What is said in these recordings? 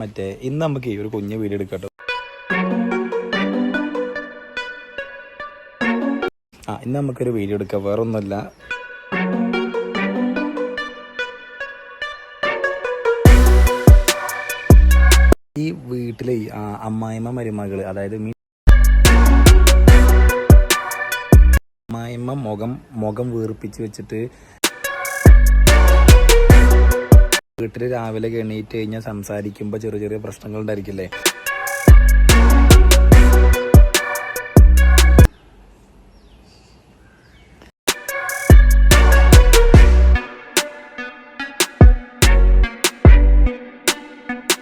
മറ്റേ ഇന്ന് നമുക്ക് ഈ ഒരു കുഞ്ഞു വീഡിയോ എടുക്കട്ടോ ആ ഇന്ന് നമുക്കൊരു വീഡിയോ എടുക്കാം. വേറെ ഒന്നുമില്ല ഈ വീട്ടിലെ അമ്മായിമ്മ മരുമകൾ അതായത് മീ അമ്മായിമ്മ മുഖം മുഖം വീർപ്പിച്ച് വെച്ചിട്ട് വീട്ടിൽ രാവിലെ എണീറ്റ് കഴിഞ്ഞാൽ സംസാരിക്കുമ്പോൾ ചെറിയ ചെറിയ പ്രശ്നങ്ങൾ ഉണ്ടായിരിക്കില്ലേ?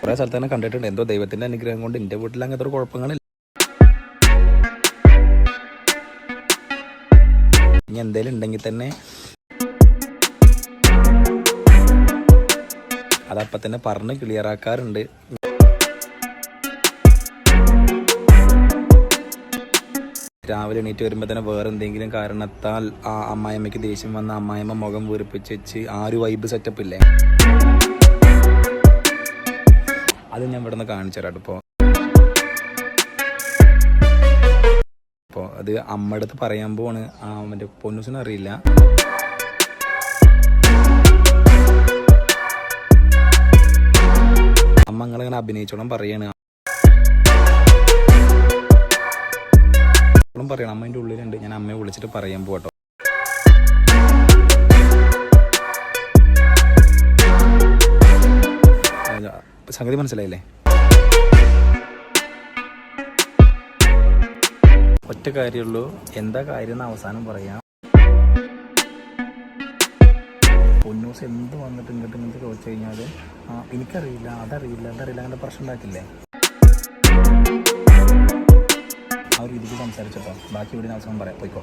കുറെ സ്ഥലത്ത് തന്നെ കണ്ടിട്ടുണ്ട്. എന്തോ ദൈവത്തിന്റെ അനുഗ്രഹം കൊണ്ട് എന്റെ വീട്ടിൽ അങ്ങനത്തെ ഒരു കുഴപ്പങ്ങളില്ല. ഇനി എന്തെങ്കിലും ഉണ്ടെങ്കിൽ തന്നെ അതപ്പം തന്നെ പറഞ്ഞ് ക്ലിയർ ആക്കാറുണ്ട് രാവിലെ എണീറ്റ് വരുമ്പോൾ തന്നെ വേറെ എന്തെങ്കിലും കാരണത്താൽ ആ അമ്മായിമ്മയ്ക്ക് ദേഷ്യം വന്ന അമ്മായിമ്മ മുഖം വീർപ്പിച്ച് വെച്ച് ആ ഒരു വൈബ് സെറ്റപ്പ് ഇല്ലേ? അത് ഞാൻ ഇവിടെ നിന്ന് കാണിച്ചു തരാം ഇപ്പോൾ അപ്പോൾ അത് അമ്മയുടെ അടുത്ത് പറയാൻ പോവാണ്. ആ മറ്റേ അമ്മ അങ്ങനെ അഭിനയിച്ചോളം പറയാണ്. പറയണം അമ്മ ഉള്ളിലുണ്ട് ഞാൻ അമ്മയെ വിളിച്ചിട്ട് പറയാൻ പോട്ടോ സംഗതി മനസ്സിലായില്ലേ? ഒറ്റ കാര്യമുള്ളൂ എന്താ കാര്യം എന്ന് അവസാനം പറയാം. പൊന്നൂസ് എന്ത് വന്നിട്ട് ഇങ്ങോട്ട് ഇങ്ങോട്ട് ചോദിച്ചു കഴിഞ്ഞാൽ എനിക്കറിയില്ല അതറിയില്ല അതറിയില്ല അങ്ങനെ പ്രശ്നം ഉണ്ടാക്കില്ലേ ആ ഒരു രീതിക്ക് സംസാരിച്ചപ്പോൾ ബാക്കി ഇവിടെ ദിവസം പറയാം. പോയിക്കോ.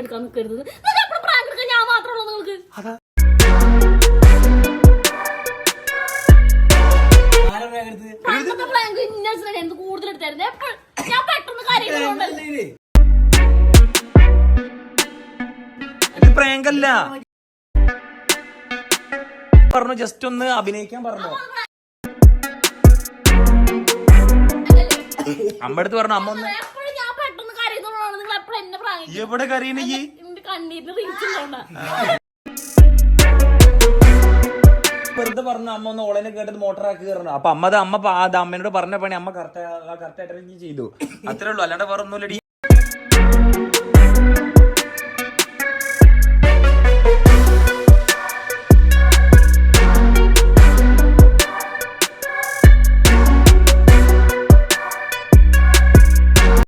എടുക്കാൻ നിൽക്കരുത് ഞാൻ മാത്രമുള്ളൂ നിങ്ങൾക്ക് കൂടുതൽ എടുത്തായിരുന്നു ഞാൻ പെട്ടെന്ന് കാര്യങ്ങളുണ്ടല്ലോ പ്രാങ്കല്ല. പറഞ്ഞു ജസ്റ്റ് ഒന്ന് അഭിനയിക്കാൻ പറഞ്ഞു. അമ്മടുത്ത് പറഞ്ഞു അമ്മ ഒന്ന്. എവിടെ കരയണ ഈ? വെറുതെ പറഞ്ഞു അമ്മ ഒന്ന് ഓളനെ കേട്ടത് മോട്ടറാക്കി കയറണം. അപ്പൊ അമ്മ അത് അമ്മ അമ്മയോട് അത് അമ്മേനോട് പറഞ്ഞ പണി അമ്മ കറക്റ്റ് കറക്റ്റ് ആയിട്ട് ചെയ്തു. അത്രേ ഉള്ളൂ. അല്ലാണ്ട് വേറെ ഒന്നുമില്ലടി